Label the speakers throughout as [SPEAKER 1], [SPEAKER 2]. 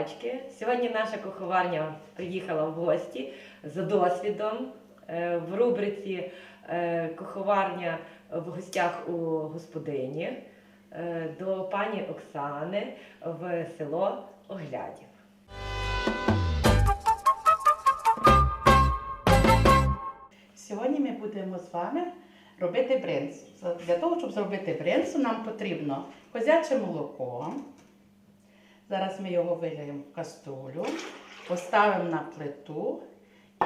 [SPEAKER 1] Любі. Сьогодні наша куховарня приїхала в гості за досвідом е, в рубриці е, Куховарня в гостях у господині е, до пані Оксани в село Оглядів.
[SPEAKER 2] Сьогодні ми будемо з вами робити бринзу. Для того, щоб зробити бринзу, нам потрібно козяче молоко. Зараз ми його виліємо в каструлю, поставимо на плиту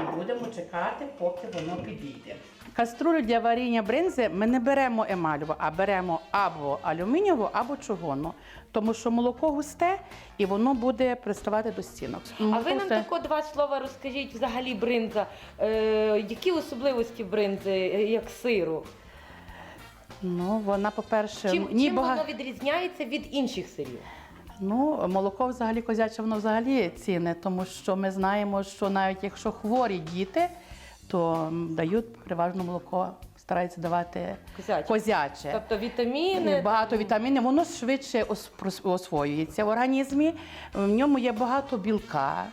[SPEAKER 2] і будемо чекати, поки воно підійде. Каструлю для варіння бринзи ми не беремо емальову, а беремо або алюмінієву, або чугунну, тому що молоко густе і воно буде приставати до стінок.
[SPEAKER 1] А ви нам тако два слова розкажіть взагалі бринза. Е, які особливості бринзи е, як сиру?
[SPEAKER 2] Ну, вона, по-перше,
[SPEAKER 1] Чим,
[SPEAKER 2] ні,
[SPEAKER 1] чим
[SPEAKER 2] бага-
[SPEAKER 1] воно відрізняється від інших сирів?
[SPEAKER 2] Ну, молоко взагалі козяче, воно взагалі цінне, тому що ми знаємо, що навіть якщо хворі діти, то дають переважно молоко, стараються давати
[SPEAKER 1] Козяче.
[SPEAKER 2] козяче.
[SPEAKER 1] Тобто вітаміни.
[SPEAKER 2] Багато вітамінів, воно швидше ос- освоюється в організмі. В ньому є багато білка,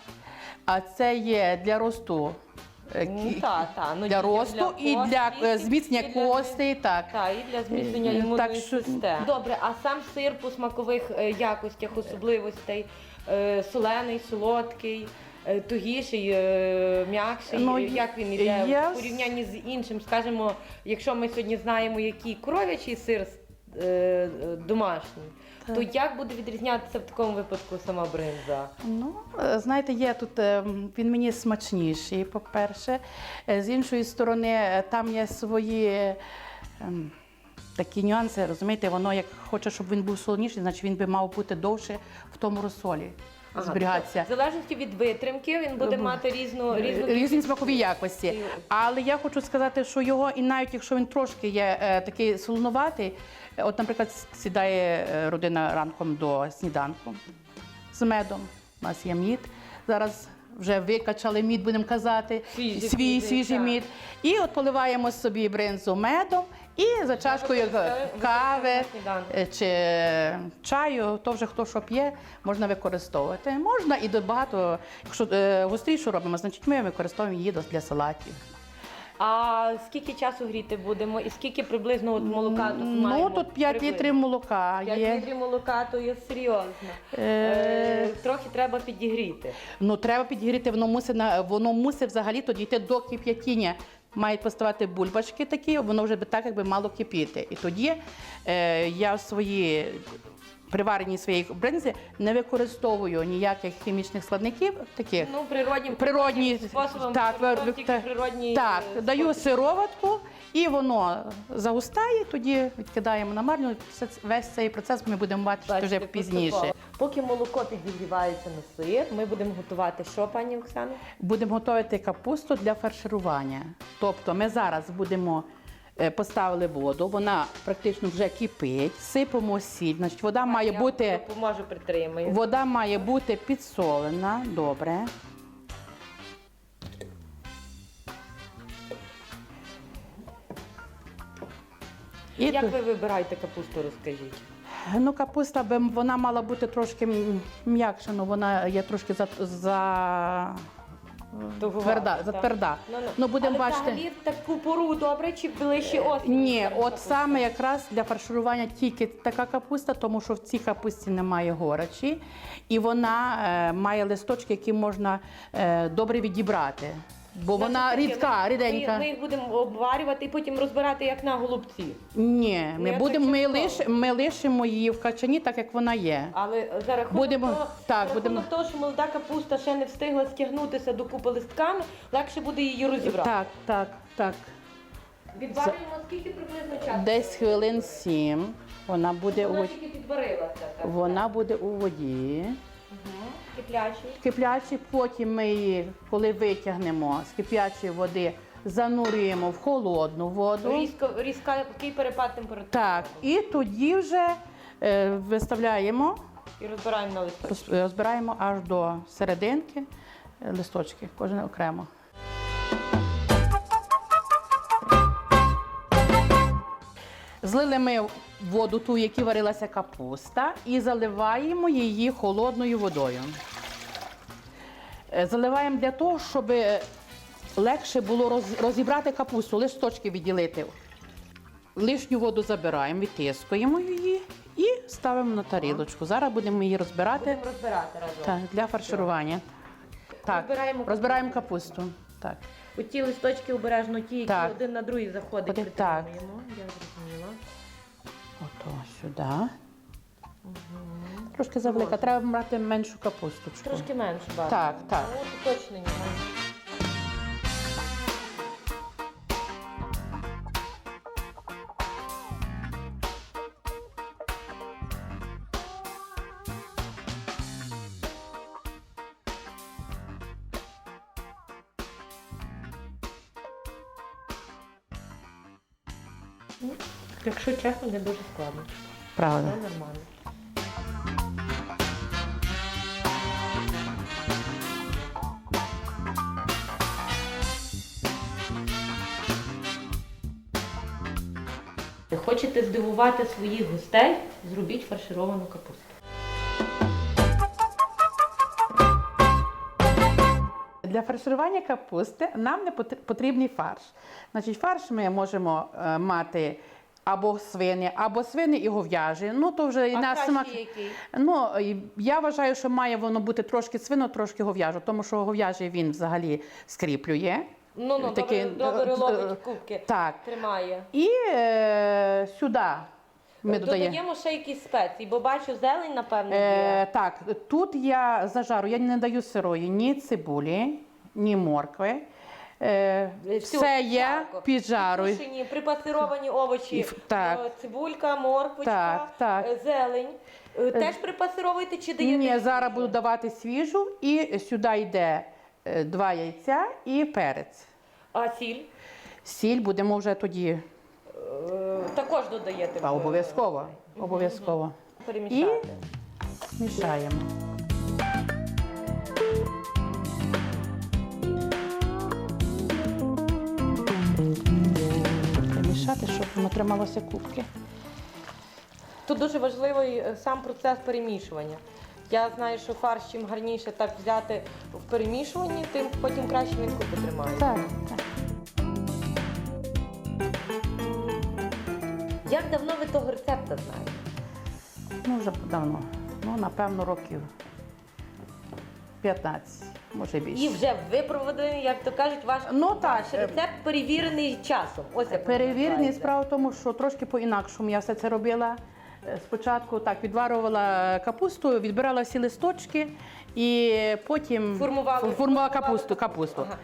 [SPEAKER 2] а це є для росту. Е,
[SPEAKER 1] Ну,
[SPEAKER 2] кі-
[SPEAKER 1] та, та. Ну,
[SPEAKER 2] для росту і для е,
[SPEAKER 1] і
[SPEAKER 2] зміцнення
[SPEAKER 1] для-
[SPEAKER 2] костей. Так.
[SPEAKER 1] Так, і для зміцнення
[SPEAKER 2] Е,
[SPEAKER 1] імунної
[SPEAKER 2] так що-
[SPEAKER 1] системи. Добре, а сам сир по смакових е, якостях, особливостей, е, солений, солодкий, е, тугіший, е, м'якший,
[SPEAKER 2] Ну,
[SPEAKER 1] е, як він іде
[SPEAKER 2] я
[SPEAKER 1] в порівнянні з іншим, скажімо, якщо ми сьогодні знаємо, який коров'ячий сир е, е, домашній, то як буде відрізнятися в такому випадку сама бринза?
[SPEAKER 2] Ну, е, знаєте, є тут е, він мені смачніший, по-перше. Е, З іншої сторони, там є свої такі нюанси, розумієте, воно як хоче, щоб він був солоніший, значить він би мав бути довше в тому розсолі
[SPEAKER 1] Ага,
[SPEAKER 2] зберігатися.
[SPEAKER 1] тобто, В залежності від витримки він буде
[SPEAKER 2] Бу-
[SPEAKER 1] мати різну різну
[SPEAKER 2] Різні
[SPEAKER 1] кількість-
[SPEAKER 2] смакові якості. Але я хочу сказати, що його, і навіть якщо він трошки є е, такий солонуватий, от, наприклад, сідає е, родина ранком до сніданку з медом. У нас є мід. Зараз вже викачали мід, будемо казати,
[SPEAKER 1] Свіжий,
[SPEAKER 2] свій
[SPEAKER 1] свіжий, так.
[SPEAKER 2] мід. І от поливаємо собі бринзу медом і за чашкою кави е, чи чаю, то вже хто що п'є, можна використовувати. Можна і до багато, якщо е, гострішу робимо, значить ми використовуємо її для салатів.
[SPEAKER 1] А скільки часу гріти будемо? І скільки приблизно от молока тут маємо?
[SPEAKER 2] Ну тут 5
[SPEAKER 1] Приблизно.
[SPEAKER 2] літрів молока
[SPEAKER 1] 5
[SPEAKER 2] є.
[SPEAKER 1] літрів молока, то є серйозно.
[SPEAKER 2] Е,
[SPEAKER 1] Е, трохи треба підігріти.
[SPEAKER 2] Ну треба підігріти, воно мусить на воно мусить взагалі то дійти до кип'ятіння. Мають поставати бульбашки такі, воно вже би так якби мало кипіти. І тоді е, я в свої при варенні своєї бринзи не використовую ніяких хімічних складників таких.
[SPEAKER 1] Ну, природнім
[SPEAKER 2] Природні
[SPEAKER 1] способом
[SPEAKER 2] так,
[SPEAKER 1] тільки
[SPEAKER 2] так,
[SPEAKER 1] природні
[SPEAKER 2] так,
[SPEAKER 1] е,
[SPEAKER 2] даю сироватку, і воно загустає, тоді відкидаємо на марню. Все Весь цей процес ми будемо бачити
[SPEAKER 1] Бачите,
[SPEAKER 2] вже пізніше.
[SPEAKER 1] поступово. Поки молоко підігрівається на сир, ми будемо готувати що, пані Оксано?
[SPEAKER 2] Будемо готувати капусту для фарширування. Тобто ми зараз будемо поставили воду, вона практично вже кипить, сипемо сіль. Значить, вода має бути
[SPEAKER 1] допоможу притримаю.
[SPEAKER 2] вода має бути підсолена. Добре. І
[SPEAKER 1] Як
[SPEAKER 2] тут-
[SPEAKER 1] ви вибираєте капусту, розкажіть?
[SPEAKER 2] Ну, капуста би вона мала бути трошки м- м'якша, ну вона є трошки за, за... Тверда. За тверда.
[SPEAKER 1] Ну, ну.
[SPEAKER 2] Ну, будемо
[SPEAKER 1] Але
[SPEAKER 2] бачити.
[SPEAKER 1] взагалі таку пору добре чи ближче осінь?
[SPEAKER 2] Ні, от саме якраз для фарширування тільки така капуста, тому що в цій капусті немає горечі, і вона е, має листочки, які можна е, добре відібрати. Бо вона
[SPEAKER 1] таке,
[SPEAKER 2] рідка,
[SPEAKER 1] ми-
[SPEAKER 2] ріденька.
[SPEAKER 1] Ми, ми їх будемо обварювати і потім розбирати як на голубці.
[SPEAKER 2] Ні, ми
[SPEAKER 1] я
[SPEAKER 2] будемо ми, лиш, ми лишимо її в качані, так як вона є.
[SPEAKER 1] Але за рахунок,
[SPEAKER 2] Будемо-
[SPEAKER 1] того,
[SPEAKER 2] так,
[SPEAKER 1] за рахунок
[SPEAKER 2] будемо-
[SPEAKER 1] того, що молода капуста ще не встигла стягнутися до купи листками, легше буде її розібрати.
[SPEAKER 2] Так, так, так.
[SPEAKER 1] Відварюємо скільки приблизно часу?
[SPEAKER 2] Десь хвилин сім. Вона буде у
[SPEAKER 1] Вона
[SPEAKER 2] воді.
[SPEAKER 1] тільки підварилася. Так.
[SPEAKER 2] Вона буде у воді.
[SPEAKER 1] Угу. Киплячий.
[SPEAKER 2] Потім ми її, коли витягнемо з кип'ячої води, занурюємо в холодну воду.
[SPEAKER 1] Різко, різка, який перепад температури.
[SPEAKER 2] Так, і тоді вже е, виставляємо,
[SPEAKER 1] І розбираємо на листочки.
[SPEAKER 2] розбираємо аж до серединки е, листочки, кожен окремо. Злили ми воду, ту, в якій варилася капуста, і заливаємо її холодною водою. Е, Заливаємо для того, щоб легше було розібрати капусту, листочки відділити. Лишню воду забираємо, відтискуємо її і ставимо на тарілочку. Зараз будемо її розбирати
[SPEAKER 1] Будемо розбирати разом.
[SPEAKER 2] так, для фарширування. Так,
[SPEAKER 1] Розбираємо
[SPEAKER 2] розбираємо капусту. Так.
[SPEAKER 1] Оті листочки обережно, ті, які
[SPEAKER 2] Так.
[SPEAKER 1] один на другий заходить,
[SPEAKER 2] Один- так.
[SPEAKER 1] притримуємо. Я зрозуміла.
[SPEAKER 2] Ото сюди. Трошки завелика. Треба брати меншу капусточку.
[SPEAKER 1] Трошки менше бачу.
[SPEAKER 2] Так, так.
[SPEAKER 1] Ну, точно не Ну, чесно, не дуже складно.
[SPEAKER 2] Правда.
[SPEAKER 1] Це нормально. Хочете здивувати своїх гостей? Зробіть фаршировану капусту.
[SPEAKER 2] Для фарширування капусти нам не потрібний фарш. Значить, фарш ми можемо е, мати або свині, або свини і говяжі. Ну, то вже і на смак.
[SPEAKER 1] який?
[SPEAKER 2] Ну, я вважаю, що має воно бути трошки свино, трошки говяжо, тому що говяжий він взагалі скріплює.
[SPEAKER 1] Ну, ну,
[SPEAKER 2] Такий,
[SPEAKER 1] добре, добре
[SPEAKER 2] е,
[SPEAKER 1] ловить
[SPEAKER 2] е,
[SPEAKER 1] кубки.
[SPEAKER 2] Так.
[SPEAKER 1] Тримає.
[SPEAKER 2] І е, сюди ми додаємо.
[SPEAKER 1] Додаємо ще якісь спеції, бо бачу зелень, напевно.
[SPEAKER 2] Е, так, тут я зажару, я не даю сирої ні цибулі, ні моркви. Е,
[SPEAKER 1] Всю
[SPEAKER 2] все є
[SPEAKER 1] жарко.
[SPEAKER 2] піджарую.
[SPEAKER 1] Тушені, припасировані овочі,
[SPEAKER 2] І так.
[SPEAKER 1] е, цибулька, морквочка,
[SPEAKER 2] Так, так.
[SPEAKER 1] е, зелень. Е, Теж припасировуєте чи даєте?
[SPEAKER 2] Ні, зараз буду давати свіжу, і сюди йде е, два яйця і перець.
[SPEAKER 1] А сіль?
[SPEAKER 2] Сіль будемо вже тоді
[SPEAKER 1] Е, Також додаєте?
[SPEAKER 2] а,
[SPEAKER 1] в-
[SPEAKER 2] обов'язково. Обов'язково.
[SPEAKER 1] Перемішати.
[SPEAKER 2] Мішаємо. Мішати, щоб воно трималося кубки.
[SPEAKER 1] Тут дуже важливий е, сам процес перемішування. Я знаю, що фарш чим гарніше так взяти в перемішуванні, тим потім краще він купи тримає.
[SPEAKER 2] Так, так.
[SPEAKER 1] Як давно ви того рецепта знаєте?
[SPEAKER 2] Ну, вже давно. Ну, напевно, років 15, може більше.
[SPEAKER 1] І вже випроводений, як то кажуть, ваш,
[SPEAKER 2] Ну, так, е,
[SPEAKER 1] рецепт перевірений часом. Ось як
[SPEAKER 2] Перевірений справа в тому, що трошки по-інакшому я все це робила. Е, Спочатку так відварювала капусту, відбирала всі листочки і потім формувала капусту.
[SPEAKER 1] капусту.
[SPEAKER 2] капусту.
[SPEAKER 1] Ага.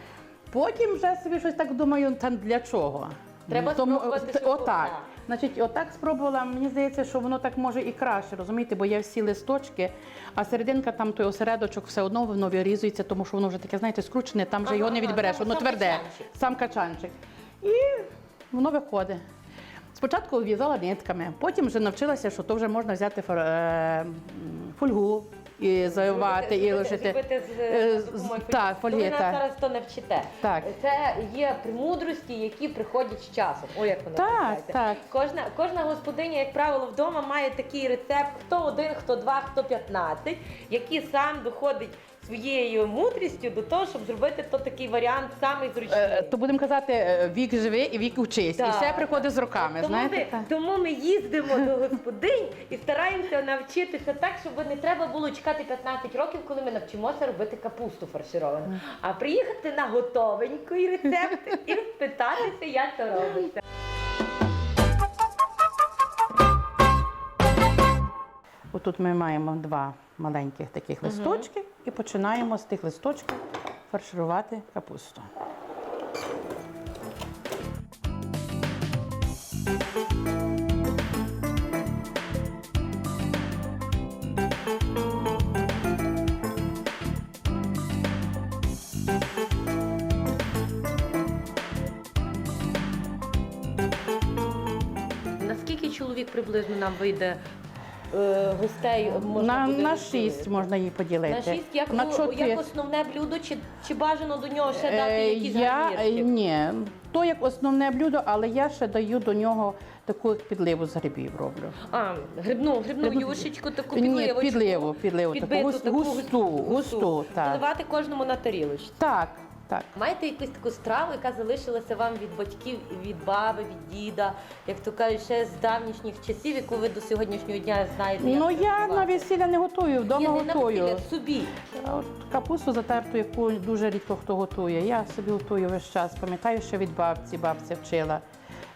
[SPEAKER 2] Потім вже собі щось так думаю, та для чого?
[SPEAKER 1] Треба спробувати,
[SPEAKER 2] т-
[SPEAKER 1] щоб-
[SPEAKER 2] отак.
[SPEAKER 1] так.
[SPEAKER 2] Значить, отак спробувала. Мені здається, що воно так може і краще, розумієте, бо є всі листочки, а серединка там той осередочок все одно воно вирізується, тому що воно вже таке, знаєте, скручене, там вже
[SPEAKER 1] Ага,
[SPEAKER 2] його не
[SPEAKER 1] ага,
[SPEAKER 2] відбереш, воно
[SPEAKER 1] сам
[SPEAKER 2] тверде,
[SPEAKER 1] качанчик.
[SPEAKER 2] сам качанчик. І воно виходить. Спочатку в'язала нитками, потім вже навчилася, що то вже можна взяти фор- е, м, фольгу і завивати, і лишити.
[SPEAKER 1] з-
[SPEAKER 2] Е, так,
[SPEAKER 1] фольги. Ви нас
[SPEAKER 2] так.
[SPEAKER 1] зараз то не вчите.
[SPEAKER 2] Так.
[SPEAKER 1] Це є премудрості, які приходять з часом. О, як воно
[SPEAKER 2] Так,
[SPEAKER 1] називається.
[SPEAKER 2] так.
[SPEAKER 1] Кожна, кожна господиня, як правило, вдома має такий рецепт: хто один, хто два, хто 15, який сам доходить своєю мудрістю до того, щоб зробити то такий варіант самий зручний.
[SPEAKER 2] Е, То будемо казати, е, вік живи і вік учись. І все приходить з роками.
[SPEAKER 1] Тому
[SPEAKER 2] знаєте?
[SPEAKER 1] ми,
[SPEAKER 2] так.
[SPEAKER 1] тому ми їздимо до господинь і стараємося навчитися так, щоб не треба було чекати 15 років, коли ми навчимося робити капусту фаршировану. А приїхати на готовенький рецепт і спитатися, як це робиться.
[SPEAKER 2] Отут ми маємо два маленьких таких листочки і починаємо з тих листочків фарширувати капусту.
[SPEAKER 1] Наскільки чоловік приблизно нам вийде е, гостей можна
[SPEAKER 2] На,
[SPEAKER 1] буде
[SPEAKER 2] на шість можна її поділити.
[SPEAKER 1] На шість як,
[SPEAKER 2] на чотири.
[SPEAKER 1] як основне блюдо, чи, чи бажано до нього ще дати
[SPEAKER 2] Е,
[SPEAKER 1] якісь
[SPEAKER 2] я,
[SPEAKER 1] гарнірки?
[SPEAKER 2] е, Ні, то як основне блюдо, але я ще даю до нього таку підливу з грибів роблю.
[SPEAKER 1] А, грибну, грибну
[SPEAKER 2] Грибну-
[SPEAKER 1] юшечку, таку
[SPEAKER 2] Ні,
[SPEAKER 1] підливочку.
[SPEAKER 2] підливу, підливу, таку
[SPEAKER 1] підбиту,
[SPEAKER 2] гус- густу, густу, так.
[SPEAKER 1] Наливати кожному на тарілочці.
[SPEAKER 2] Так, так.
[SPEAKER 1] Маєте якусь таку страву, яка залишилася вам від батьків, від баби, від діда, як то кажуть, ще з давнішніх часів, яку ви до сьогоднішнього дня знаєте? як
[SPEAKER 2] Ну я на весілля не готую, вдома
[SPEAKER 1] Ні, не на
[SPEAKER 2] готую.
[SPEAKER 1] весілля, собі.
[SPEAKER 2] А от капусту затерту, яку дуже рідко хто готує. Я собі готую весь час. Пам'ятаю, що від бабці бабця вчила.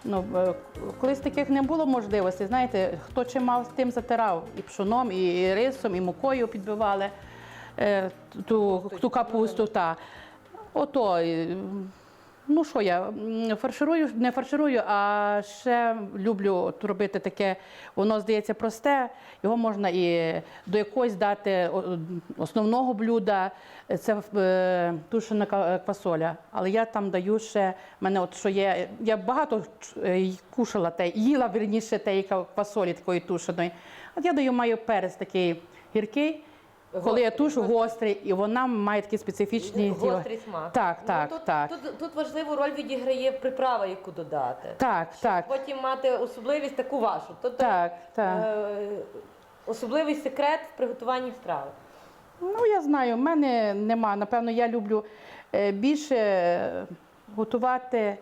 [SPEAKER 2] Ну, е, колись таких не було можливостей. Знаєте, хто чим мав, тим затирав. І пшоном, і рисом, і мукою підбивали е, ту, ту капусту. Та. Ото. е, Ну що я фарширую, не фарширую, а ще люблю робити таке, воно здається просте, його можна і до якогось дати основного блюда, це е, тушена квасоля. Але я там даю ще, мене от що є, я багато е, кушала те, їла вірніше теї ка- квасолі такої тушеної. От я даю маю перець такий гіркий. Коли я тушу гострий, і вона має такі специфічні
[SPEAKER 1] Гострий смак.
[SPEAKER 2] Так,
[SPEAKER 1] Ну,
[SPEAKER 2] так,
[SPEAKER 1] тут,
[SPEAKER 2] так.
[SPEAKER 1] Тут, тут важливу роль відіграє приправа, яку додати.
[SPEAKER 2] Так, так.
[SPEAKER 1] Потім мати особливість таку вашу. Тобто,
[SPEAKER 2] Так, так.
[SPEAKER 1] е, особливий секрет в приготуванні страви.
[SPEAKER 2] Ну, я знаю, в мене нема. Напевно, я люблю е, більше готувати,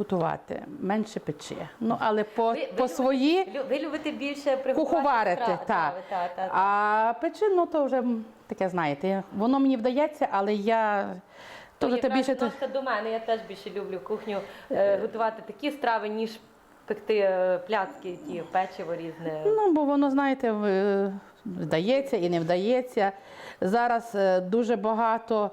[SPEAKER 2] готувати, менше печи. Ну, але по,
[SPEAKER 1] Ви-
[SPEAKER 2] по
[SPEAKER 1] ви
[SPEAKER 2] свої
[SPEAKER 1] Лю- Ви любите більше
[SPEAKER 2] куховарити. Так.
[SPEAKER 1] та, та, та.
[SPEAKER 2] А печи, ну то вже таке, знаєте, воно мені вдається, але я то вже
[SPEAKER 1] якраз
[SPEAKER 2] більше.
[SPEAKER 1] до мене. Я теж більше люблю кухню е, готувати такі страви, ніж пекти е, пляцки, ті печиво різне.
[SPEAKER 2] Ну, бо воно, знаєте, е, вдається і не вдається. Зараз е, дуже багато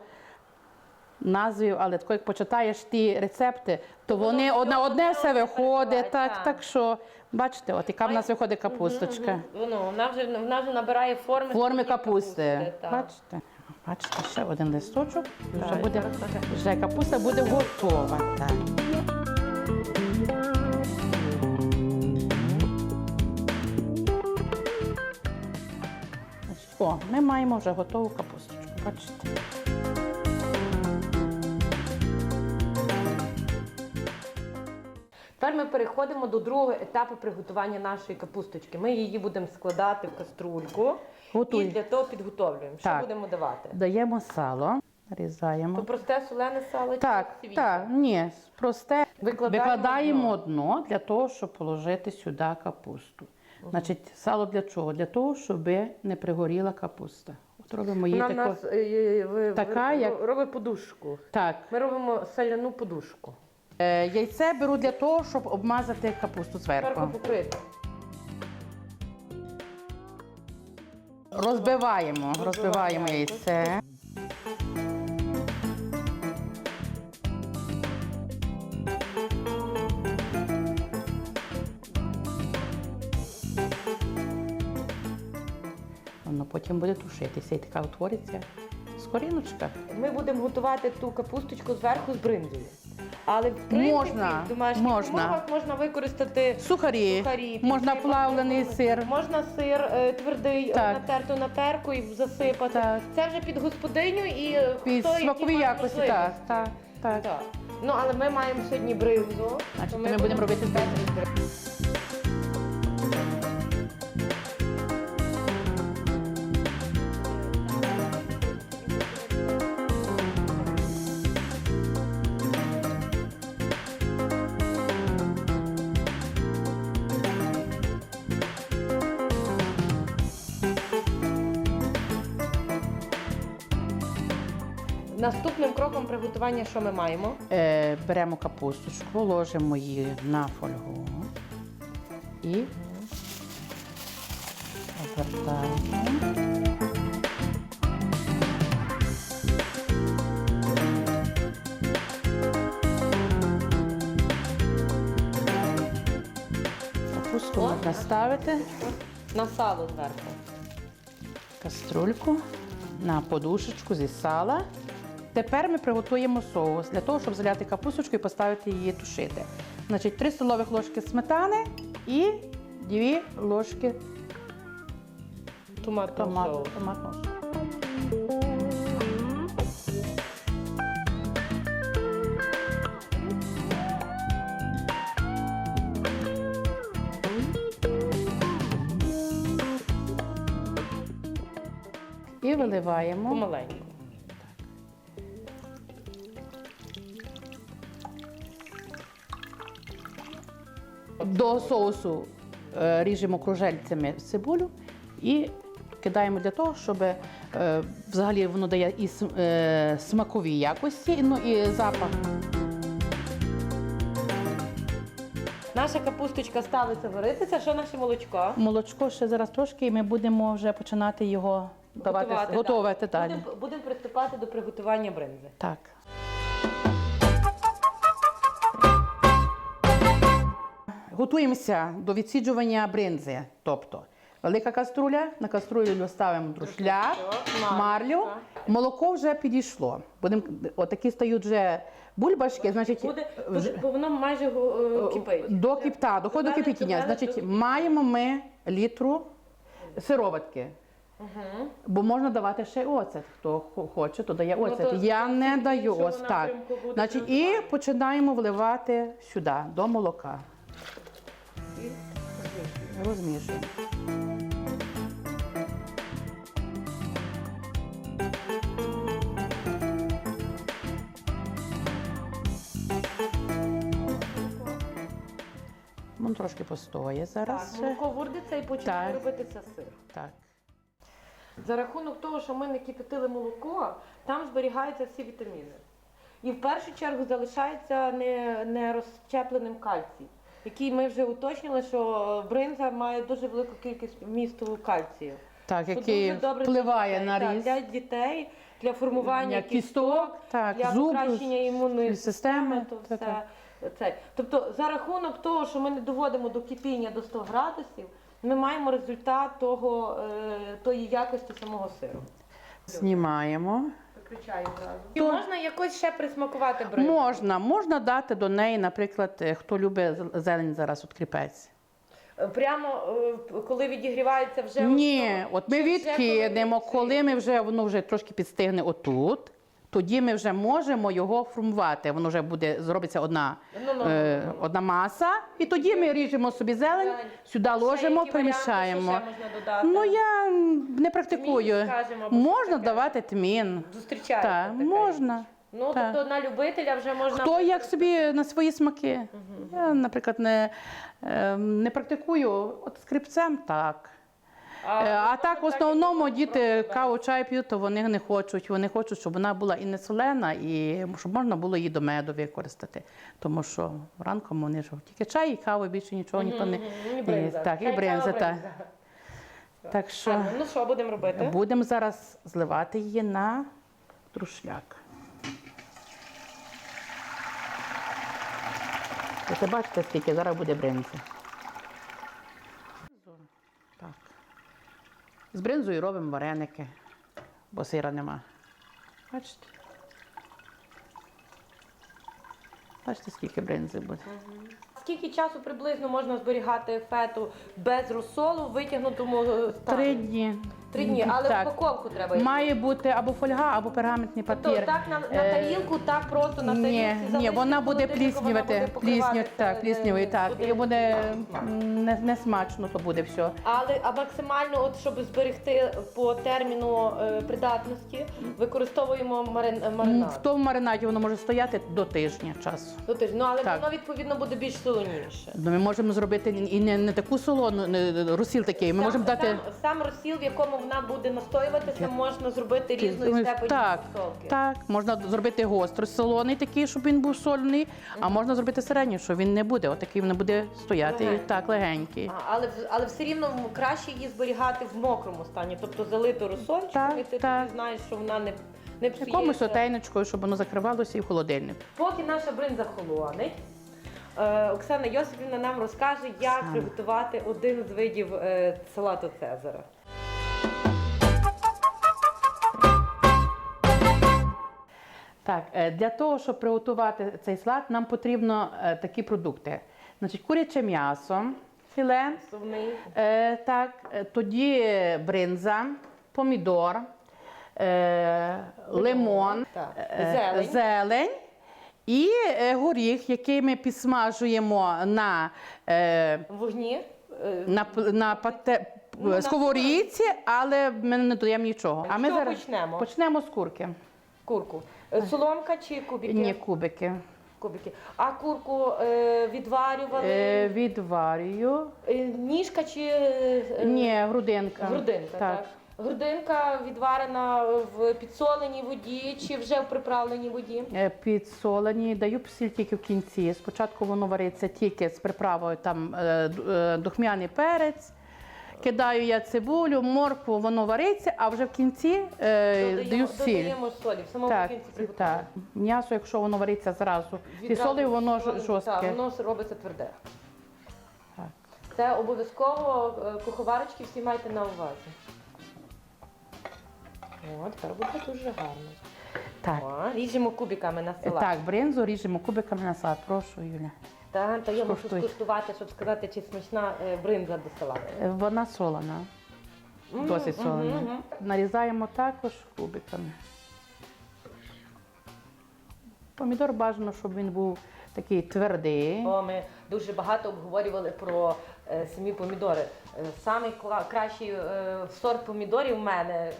[SPEAKER 2] назвів, але тако, як почитаєш ті рецепти, то
[SPEAKER 1] Воно
[SPEAKER 2] вони
[SPEAKER 1] все
[SPEAKER 2] одне все виходить. Так,
[SPEAKER 1] так.
[SPEAKER 2] що, бачите, от яка в нас виходить капусточка.
[SPEAKER 1] Мгм, мгм. Ну, вона вже вона вже набирає форми.
[SPEAKER 2] Форми капусти. Бачите? Бачите, ще один листочок, вже буде вже капуста буде готова. Так. О, ми маємо вже готову капусточку. Бачите?
[SPEAKER 1] Тепер ми переходимо до другого етапу приготування нашої капусточки. Ми її будемо складати в каструльку
[SPEAKER 2] Готуй.
[SPEAKER 1] і для того підготовлюємо. Що
[SPEAKER 2] Так.
[SPEAKER 1] будемо давати?
[SPEAKER 2] Даємо сало, нарізаємо.
[SPEAKER 1] То просте солене сало чи
[SPEAKER 2] Так,
[SPEAKER 1] свіже?
[SPEAKER 2] так, ні, просте.
[SPEAKER 1] Викладаємо
[SPEAKER 2] Викладаємо
[SPEAKER 1] дно.
[SPEAKER 2] для того, щоб положити сюди капусту. Значить, сало для чого? Для того, щоб не пригоріла капуста. От робимо її
[SPEAKER 1] Вона в
[SPEAKER 2] тако.
[SPEAKER 1] нас е, е, ви-
[SPEAKER 2] Така,
[SPEAKER 1] ви-
[SPEAKER 2] як-
[SPEAKER 1] робить подушку.
[SPEAKER 2] Так.
[SPEAKER 1] Ми робимо соляну подушку.
[SPEAKER 2] Е, яйце беру для того, щоб обмазати капусту Зверху
[SPEAKER 1] покрити.
[SPEAKER 2] Розбиваємо, розбиваємо яйце. Воно потім буде тушитися і така утвориться скоріночка.
[SPEAKER 1] Ми будемо готувати ту капусточку зверху з бринзою. Але в принципі
[SPEAKER 2] Можна,
[SPEAKER 1] в домашніх
[SPEAKER 2] можна.
[SPEAKER 1] умовах можна використати
[SPEAKER 2] Сухарі,
[SPEAKER 1] сухарі,
[SPEAKER 2] можна
[SPEAKER 1] підсипати.
[SPEAKER 2] плавлений сир.
[SPEAKER 1] Можна сир е, твердий
[SPEAKER 2] Так.
[SPEAKER 1] натерто на терку і засипати.
[SPEAKER 2] Так.
[SPEAKER 1] Це вже під господиню і е,
[SPEAKER 2] Під
[SPEAKER 1] хто які
[SPEAKER 2] смакові
[SPEAKER 1] має
[SPEAKER 2] якості. Так, так, так.
[SPEAKER 1] Так. Ну але ми маємо сьогодні бринзу.
[SPEAKER 2] Значить,
[SPEAKER 1] то
[SPEAKER 2] ми будемо робити
[SPEAKER 1] без
[SPEAKER 2] так.
[SPEAKER 1] Приготування, що ми маємо?
[SPEAKER 2] Е, беремо капусточку, ложимо її на фольгу і обертаємо. Капусту можна ставити
[SPEAKER 1] На сало зверху.
[SPEAKER 2] каструльку на подушечку зі сала. Тепер ми приготуємо соус для того, щоб заляти капусточку і поставити її тушити. Значить, 3 столових ложки сметани і 2 ложки
[SPEAKER 1] томатного
[SPEAKER 2] Томат,
[SPEAKER 1] соусу.
[SPEAKER 2] томатного соусу. І виливаємо.
[SPEAKER 1] Помаленьку.
[SPEAKER 2] До соусу е, ріжемо кружельцями цибулю і кидаємо для того, щоб е, взагалі воно дає і е, смакові якості, ну і запах.
[SPEAKER 1] Наша капусточка ставиться варитися. Що наше молочко?
[SPEAKER 2] Молочко ще зараз трошки, і ми будемо вже починати його давати, готувати, далі.
[SPEAKER 1] Будемо будем приступати до приготування бринзи.
[SPEAKER 2] Так. Готуємося до відсіджування бринзи. Тобто велика каструля, на каструлю ставимо друшляк,
[SPEAKER 1] Марлю.
[SPEAKER 2] Молоко вже підійшло. Будемо, отакі стають вже бульбашки, значить,
[SPEAKER 1] Буде,
[SPEAKER 2] вже-
[SPEAKER 1] бо воно майже е, кипить.
[SPEAKER 2] до кипта, доходить до кипітіння. Значить, маємо ми літру сироватки.
[SPEAKER 1] Угу.
[SPEAKER 2] Бо можна давати ще оцет. Хто хо- хоче, то дає
[SPEAKER 1] Ну, то
[SPEAKER 2] Я
[SPEAKER 1] зовсім
[SPEAKER 2] не
[SPEAKER 1] в
[SPEAKER 2] даю ось так.
[SPEAKER 1] буде
[SPEAKER 2] Значить, і починаємо вливати сюди, до молока. Розмішуємо. Воно трошки постоє
[SPEAKER 1] Так,
[SPEAKER 2] зараз. ще.
[SPEAKER 1] молоко вурдиться і починає
[SPEAKER 2] Так.
[SPEAKER 1] робитися сир.
[SPEAKER 2] Так.
[SPEAKER 1] За рахунок того, що ми не кипятили молоко, там зберігаються всі вітаміни. І в першу чергу залишається не, не розщепленим кальцій, який ми вже уточнили, що бринза має дуже велику кількість вмісту кальцію.
[SPEAKER 2] Так, який впливає
[SPEAKER 1] для
[SPEAKER 2] на ріст.
[SPEAKER 1] Для дітей, для формування
[SPEAKER 2] Для
[SPEAKER 1] кісток,
[SPEAKER 2] кісток, так,
[SPEAKER 1] для
[SPEAKER 2] зуб,
[SPEAKER 1] покращення імунної
[SPEAKER 2] системи,
[SPEAKER 1] системи, то
[SPEAKER 2] так,
[SPEAKER 1] все. Це. Тобто, за рахунок того, що ми не доводимо до кипіння до 100 градусів, ми маємо результат того, е, тої якості самого сиру.
[SPEAKER 2] Знімаємо.
[SPEAKER 1] Виключаю одразу. І можна якось ще присмакувати бринзу?
[SPEAKER 2] Можна, можна дати до неї, наприклад, е, хто любить зелень зараз от кріпець.
[SPEAKER 1] Е, Прямо е, коли відігрівається вже
[SPEAKER 2] Ні, от ми
[SPEAKER 1] Чи вже
[SPEAKER 2] відкинемо,
[SPEAKER 1] коли
[SPEAKER 2] ми вже воно вже трошки підстигне отут. Тоді ми вже можемо його формувати. Воно вже буде зробиться одна,
[SPEAKER 1] Ну, ну,
[SPEAKER 2] е,
[SPEAKER 1] ну, ну.
[SPEAKER 2] одна маса. І тоді ми ріжемо собі зелень, сюди ложимо,
[SPEAKER 1] які
[SPEAKER 2] перемішаємо.
[SPEAKER 1] варіанти, що ще можна додати?
[SPEAKER 2] Ну я не практикую.
[SPEAKER 1] Тмін, скажімо,
[SPEAKER 2] можна
[SPEAKER 1] таке.
[SPEAKER 2] давати тмін. Так,
[SPEAKER 1] така
[SPEAKER 2] можна.
[SPEAKER 1] Ну,
[SPEAKER 2] Так.
[SPEAKER 1] тобто на любителя вже можна...
[SPEAKER 2] Хто як собі на свої смаки. Я, наприклад, не, е, не практикую от скрипцем так. Е, А, так, в основному діти каву чай п'ють, то вони не хочуть. Вони хочуть, щоб вона була і не солена, і щоб можна було її до меду використати. Тому що ранком вони ж тільки чай і каву, більше нічого ніхто не
[SPEAKER 1] І.
[SPEAKER 2] Так, і бринза, так. Так що
[SPEAKER 1] Гарно. Ну що будемо робити?
[SPEAKER 2] будемо зараз зливати її на трушляк. Ви це бачите, скільки зараз буде бринзи. З бринзою робимо вареники, бо сира нема. Бачите? Бачите, скільки бринзи буде.
[SPEAKER 1] Скільки часу приблизно можна зберігати фету без розсолу витягнутому е, стані?
[SPEAKER 2] Три дні.
[SPEAKER 1] Три дні, але
[SPEAKER 2] Так.
[SPEAKER 1] упаковку треба.
[SPEAKER 2] Має бути або фольга, або пергаментний
[SPEAKER 1] Тобто
[SPEAKER 2] папір.
[SPEAKER 1] так на, на
[SPEAKER 2] Е,
[SPEAKER 1] тарілку, так просто на тарілці
[SPEAKER 2] Ні,
[SPEAKER 1] залишити
[SPEAKER 2] ні, вона
[SPEAKER 1] в
[SPEAKER 2] буде
[SPEAKER 1] холодильнику, вона
[SPEAKER 2] пліснювати,
[SPEAKER 1] буде покриватися,
[SPEAKER 2] плісню, так,
[SPEAKER 1] е,
[SPEAKER 2] так. І буде м, не, не смачно, то буде все.
[SPEAKER 1] Але а максимально, от щоб зберегти по терміну е, придатності, використовуємо марин,
[SPEAKER 2] М,
[SPEAKER 1] маринад.
[SPEAKER 2] В тому маринаді воно може стояти до тижня часу.
[SPEAKER 1] Ну, ти ж- ну, але
[SPEAKER 2] Так.
[SPEAKER 1] воно відповідно буде більш солоніше.
[SPEAKER 2] Ну, Ми можемо зробити і не, не таку солону, не розсіл такий. Ми можемо дати.
[SPEAKER 1] сам, сам розсіл, в якому вона буде настоюватися, можна зробити різної
[SPEAKER 2] Ну,
[SPEAKER 1] степені
[SPEAKER 2] так,
[SPEAKER 1] солки.
[SPEAKER 2] так, можна зробити гостро солоний такий, щоб він був сольний, а можна зробити середній, щоб він не буде. Отакий він буде стояти
[SPEAKER 1] Легенький.
[SPEAKER 2] так легенький.
[SPEAKER 1] А, але, в- але все рівно краще її зберігати в мокрому стані, тобто залито розсольчиком,
[SPEAKER 2] Так,
[SPEAKER 1] і ти
[SPEAKER 2] так.
[SPEAKER 1] тоді знаєш, що вона не, не
[SPEAKER 2] Якомусь
[SPEAKER 1] псується.
[SPEAKER 2] отейничкою, щоб воно закривалося і в холодильник.
[SPEAKER 1] Поки наша бринза холонить, е, Оксана Йосипівна нам розкаже, як
[SPEAKER 2] Саме.
[SPEAKER 1] приготувати один з видів е, салату Цезара.
[SPEAKER 2] Так, е, для того, щоб приготувати цей салат, нам потрібно е, такі продукти. Значить, куряче м'ясо, філе. Е, так, е, тоді бринза, помідор, е, лимон,
[SPEAKER 1] Так. Зелень.
[SPEAKER 2] зелень і горіх, який ми підсмажуємо на, е,
[SPEAKER 1] Вогні.
[SPEAKER 2] На, на пате,
[SPEAKER 1] Ну,
[SPEAKER 2] сковорідці, але ми не додаємо нічого. А ми зараз
[SPEAKER 1] почнемо?
[SPEAKER 2] почнемо з курки.
[SPEAKER 1] Курку. Е, Соломка чи кубики?
[SPEAKER 2] Ні, кубики.
[SPEAKER 1] Кубики. А курку е, відварювали?
[SPEAKER 2] Е, відварюю.
[SPEAKER 1] Е, ніжка чи е,
[SPEAKER 2] Ні, грудинка.
[SPEAKER 1] грудинка? Так. Грудинка відварена в підсоленій воді чи вже в приправленій воді?
[SPEAKER 2] Е, Підсолені, даю сіль тільки в кінці. Спочатку воно вариться тільки з приправою там е, д- е, духмяний перець. Кидаю я цибулю, моркву, воно вариться, а вже в кінці е, даю
[SPEAKER 1] Додаємо,
[SPEAKER 2] сіль.
[SPEAKER 1] додаємо солі. В самому
[SPEAKER 2] Так,
[SPEAKER 1] кінці
[SPEAKER 2] так. М'ясо, якщо воно вариться зразу,
[SPEAKER 1] Відразу
[SPEAKER 2] підсолюю, воно ж- жорстке.
[SPEAKER 1] Так, воно робиться тверде.
[SPEAKER 2] Так.
[SPEAKER 1] Це обов'язково е, куховарочки всі майте на увазі. О, тепер буде дуже гарно.
[SPEAKER 2] Так.
[SPEAKER 1] О, ріжемо кубиками на салат.
[SPEAKER 2] Так, бринзу ріжемо кубиками на салат. Прошу, Юля.
[SPEAKER 1] Та, та я
[SPEAKER 2] Скуштуй.
[SPEAKER 1] скуштувати, щоб сказати, чи смачна е, бринза до салату.
[SPEAKER 2] Е, Вона солона,
[SPEAKER 1] Мгм,
[SPEAKER 2] досить
[SPEAKER 1] мгм,
[SPEAKER 2] солона.
[SPEAKER 1] мгм.
[SPEAKER 2] Нарізаємо також кубиками. Помідор бажано, щоб він був такий твердий.
[SPEAKER 1] Бо ми дуже багато обговорювали про е, самі помідори. Е, Самий кла- кращий е, сорт помідорів у мене е,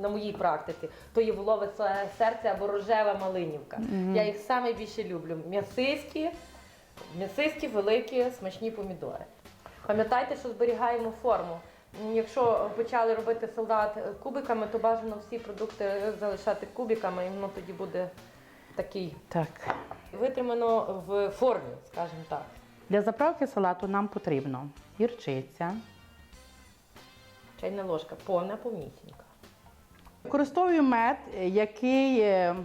[SPEAKER 1] на моїй практиці то є волове се- серце або рожева малинівка. Я їх саме більше люблю. М'ясисті, м'ясисті, великі, смачні помідори. Пам'ятайте, що зберігаємо форму. Якщо почали робити салат кубиками, то бажано всі продукти залишати кубиками, і воно тоді буде такий
[SPEAKER 2] Так.
[SPEAKER 1] витримано в формі, скажімо так.
[SPEAKER 2] Для заправки салату нам потрібно гірчиця.
[SPEAKER 1] Чайна ложка, повна повнісінька.
[SPEAKER 2] Використовую мед, який е,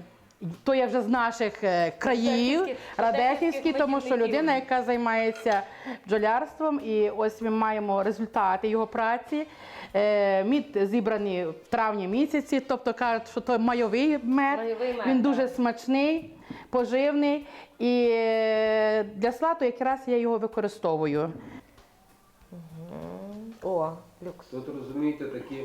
[SPEAKER 2] то є вже з наших е, країв,
[SPEAKER 1] радехівський,
[SPEAKER 2] тому що людина, яка займається бджолярством, і ось ми маємо результати його праці. Е, Мід зібраний в травні місяці, тобто кажуть, що то майовий мед.
[SPEAKER 1] Майовий мед,
[SPEAKER 2] Він дуже
[SPEAKER 1] так.
[SPEAKER 2] смачний, поживний. І е, для салату якраз я його використовую.
[SPEAKER 1] О, люкс.
[SPEAKER 3] Тут розумієте такі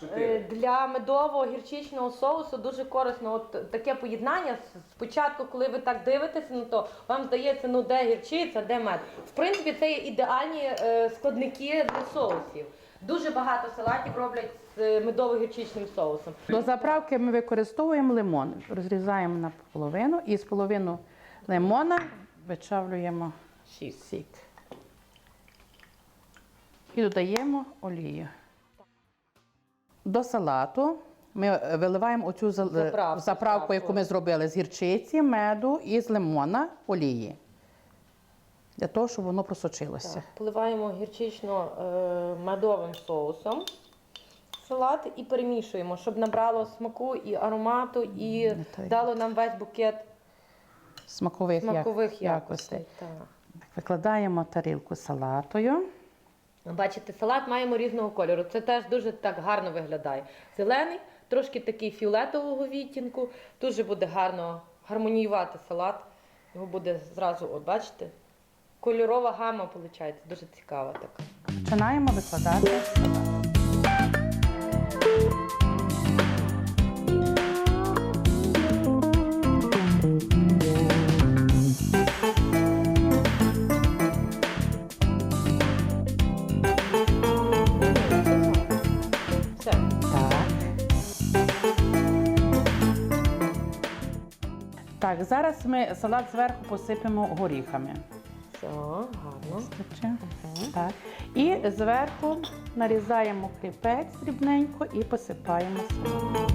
[SPEAKER 3] чотири.
[SPEAKER 1] Для медового гірчичного соусу дуже корисно от таке поєднання. Спочатку, коли ви так дивитеся на то, вам здається, ну де гірчиця, де мед. В принципі, це є ідеальні е, складники для соусів. Дуже багато салатів роблять з е, медово-гірчичним соусом.
[SPEAKER 2] До заправки ми використовуємо лимон. Розрізаємо на половину і з половину лимона вичавлюємо сік. І додаємо олію. До салату ми е, виливаємо оцю
[SPEAKER 1] Заправку,
[SPEAKER 2] заправку, яку ми зробили з гірчиці, меду і з лимона олії. Для того, щоб воно просочилося.
[SPEAKER 1] Так, поливаємо гірчично-медовим соусом салат і перемішуємо, щоб набрало смаку і аромату, і дало нам весь букет
[SPEAKER 2] Смакових, як-
[SPEAKER 1] смакових
[SPEAKER 2] якостей.
[SPEAKER 1] якостей. Так.
[SPEAKER 2] Викладаємо тарілку салатою.
[SPEAKER 1] Бачите, салат маємо різного кольору. Це теж дуже так гарно виглядає. Зелений, трошки такий фіолетового відтінку. Дуже буде гарно гармоніювати салат. Його буде зразу, от бачите, кольорова гама виходить, дуже цікава така.
[SPEAKER 2] Починаємо викладати салат. Так, зараз ми салат зверху посипемо горіхами.
[SPEAKER 1] Все, гарно.
[SPEAKER 2] Вистачить? Так. І зверху нарізаємо кріпець дрібненько і посипаємо салат.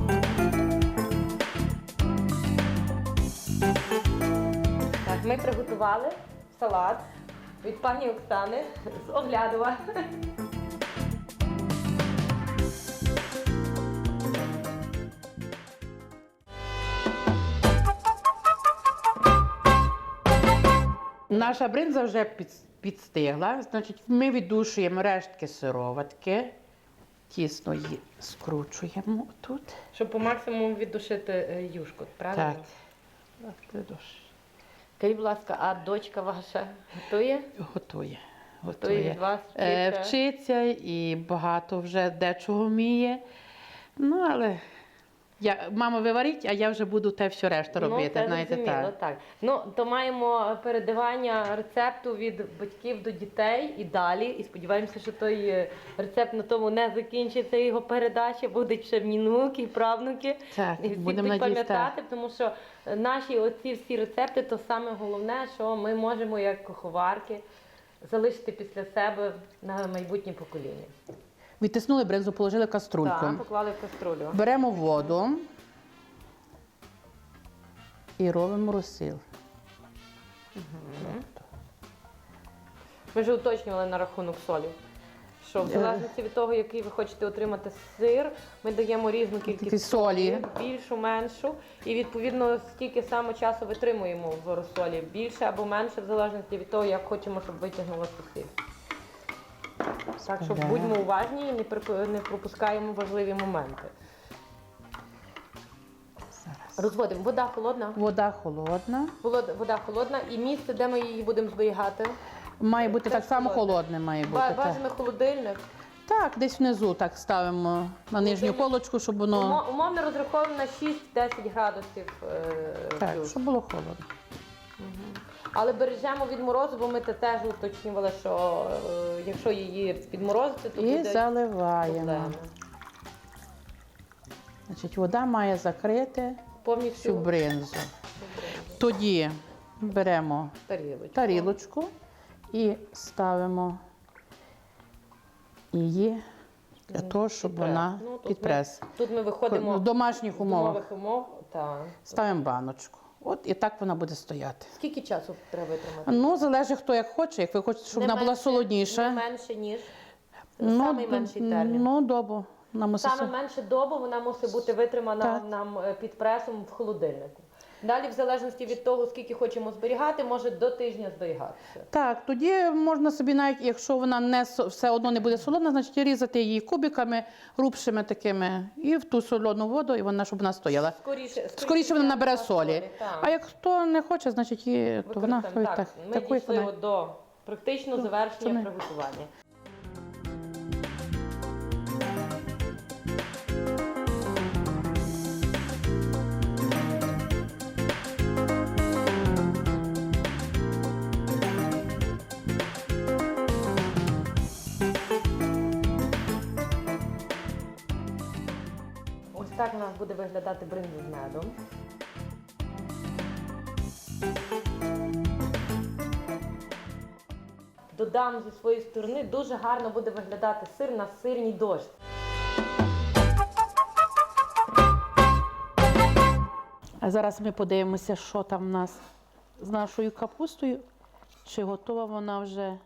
[SPEAKER 1] Так, ми приготували салат від пані Оксани з Оглядова.
[SPEAKER 2] Наша бринза вже під- підстигла. Значить, ми віддушуємо рештки сироватки. Тісно її скручуємо тут.
[SPEAKER 1] Щоб по максимуму віддушити е, юшку, правильно?
[SPEAKER 2] Так. Так.
[SPEAKER 1] Скажіть, будь ласка, а дочка ваша готує?
[SPEAKER 2] Готує. готує.
[SPEAKER 1] від вас
[SPEAKER 2] Е,
[SPEAKER 1] вчиться?
[SPEAKER 2] Вчиться і багато вже дечого вміє. Ну, але я, мама, ви варіть, а я вже буду те все решта робити.
[SPEAKER 1] Ну, це
[SPEAKER 2] знаєте, так.
[SPEAKER 1] так. Ну, то маємо передавання рецепту від батьків до дітей і далі. І сподіваємося, що той е, рецепт на тому не закінчиться його передача. Будуть ще внуки і правнуки.
[SPEAKER 2] Так,
[SPEAKER 1] І всі
[SPEAKER 2] будемо
[SPEAKER 1] будуть пам'ятати, тому що наші оці всі рецепти то саме головне, що ми можемо як куховарки залишити після себе на майбутнє покоління.
[SPEAKER 2] Відтиснули бринзу, положили в каструльку.
[SPEAKER 1] Так, поклали в каструлю.
[SPEAKER 2] Беремо воду і робимо розсіл.
[SPEAKER 1] Ми вже уточнювали на рахунок солі. Що в залежності від того, який ви хочете отримати сир, ми даємо різну кількість
[SPEAKER 2] Кількість солі.
[SPEAKER 1] більшу, меншу. І відповідно скільки саме часу витримуємо в розсолі. Більше або менше, в залежності від того, як хочемо, щоб витягнулося сир. Так що будьмо уважні і не, прип- не пропускаємо важливі моменти.
[SPEAKER 2] Зараз.
[SPEAKER 1] Розводимо. Вода холодна.
[SPEAKER 2] Вода холодна.
[SPEAKER 1] Волод- Вода холодна і місце, де ми її будемо зберігати.
[SPEAKER 2] Має бути
[SPEAKER 1] Теж
[SPEAKER 2] так само
[SPEAKER 1] холодне.
[SPEAKER 2] холодне. Має бути.
[SPEAKER 1] Ба-
[SPEAKER 2] Так.
[SPEAKER 1] Бажано холодильник.
[SPEAKER 2] так, десь внизу так ставимо на нижню полочку, щоб воно
[SPEAKER 1] Умо- Умовно розраховано на 6-10 градусів е,
[SPEAKER 2] так,
[SPEAKER 1] плюс.
[SPEAKER 2] щоб було холодно.
[SPEAKER 1] Але бережемо від морозу, бо ми те теж уточнювали, що е, якщо її підморозити, то
[SPEAKER 2] І
[SPEAKER 1] буде
[SPEAKER 2] заливаємо.
[SPEAKER 1] проблема.
[SPEAKER 2] Значить, вода має закрити всю
[SPEAKER 1] Повністю
[SPEAKER 2] бринзу. Тоді беремо
[SPEAKER 1] тарілочку.
[SPEAKER 2] тарілочку і ставимо її для того, щоб
[SPEAKER 1] Підпрес.
[SPEAKER 2] вона
[SPEAKER 1] Ну, тут. Ми, тут ми виходимо
[SPEAKER 2] В домашніх умовах
[SPEAKER 1] умовах умов. Так.
[SPEAKER 2] ставимо баночку. От і так вона буде стояти.
[SPEAKER 1] Скільки часу треба витримати?
[SPEAKER 2] Ну, залежить хто як хоче. Як ви хочете, щоб
[SPEAKER 1] Не
[SPEAKER 2] вона була
[SPEAKER 1] менше-
[SPEAKER 2] солодніша.
[SPEAKER 1] Не менше, ніж
[SPEAKER 2] ну,
[SPEAKER 1] самий менший термін.
[SPEAKER 2] Ну, добу. Нам
[SPEAKER 1] Саме менше добу вона мусить бути витримана
[SPEAKER 2] Так.
[SPEAKER 1] нам е, під пресом в холодильнику. Далі, в залежності від того, скільки хочемо зберігати, може до тижня зберігатися.
[SPEAKER 2] Так, тоді можна собі, навіть якщо вона не все одно не буде солодна, значить різати її кубиками, грубшими такими, і в ту солону воду, і вона щоб вона стояла.
[SPEAKER 1] Скоріше,
[SPEAKER 2] Скоріше вона набере солі.
[SPEAKER 1] так.
[SPEAKER 2] А як хто не хоче, значить її, то вона так,
[SPEAKER 1] так, ми дійшли
[SPEAKER 2] вона.
[SPEAKER 1] до практичного
[SPEAKER 2] Ну,
[SPEAKER 1] завершення приготування. Буде виглядати бринза з медом. Додам зі своєї сторони, дуже гарно буде виглядати сир на сирній дошці.
[SPEAKER 2] А зараз ми подивимося, що там в нас з нашою капустою. Чи готова вона вже.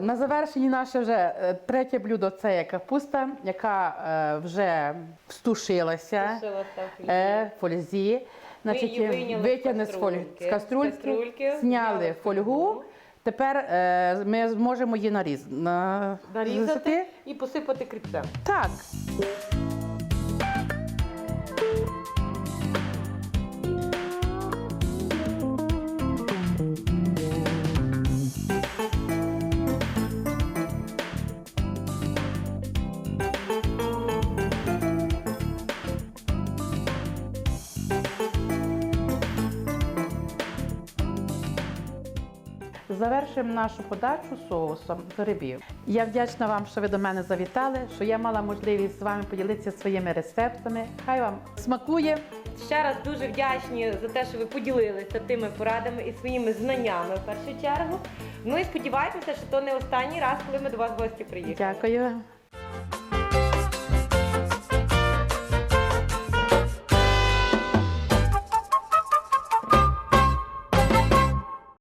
[SPEAKER 2] На завершенні наше вже е, третє блюдо це є капуста, яка е, вже встушилася
[SPEAKER 1] Тушилася в
[SPEAKER 2] е, фользі. Значить,
[SPEAKER 1] витягне з
[SPEAKER 2] фольги з,
[SPEAKER 1] каструльки.
[SPEAKER 2] з каструльки, зняли
[SPEAKER 1] фольгу.
[SPEAKER 2] Тепер е, ми зможемо її наріз... на...
[SPEAKER 1] Нарізати і посипати кріпцем.
[SPEAKER 2] Так. Завершимо нашу подачу соусом з грибів. Я вдячна вам, що ви до мене завітали, що я мала можливість з вами поділитися своїми рецептами. Хай вам смакує.
[SPEAKER 1] Ще раз дуже вдячні за те, що ви поділилися тими порадами і своїми знаннями в першу чергу. Ну і сподівайтеся, що то не останній раз, коли ми до вас в гості приїхали.
[SPEAKER 2] Дякую.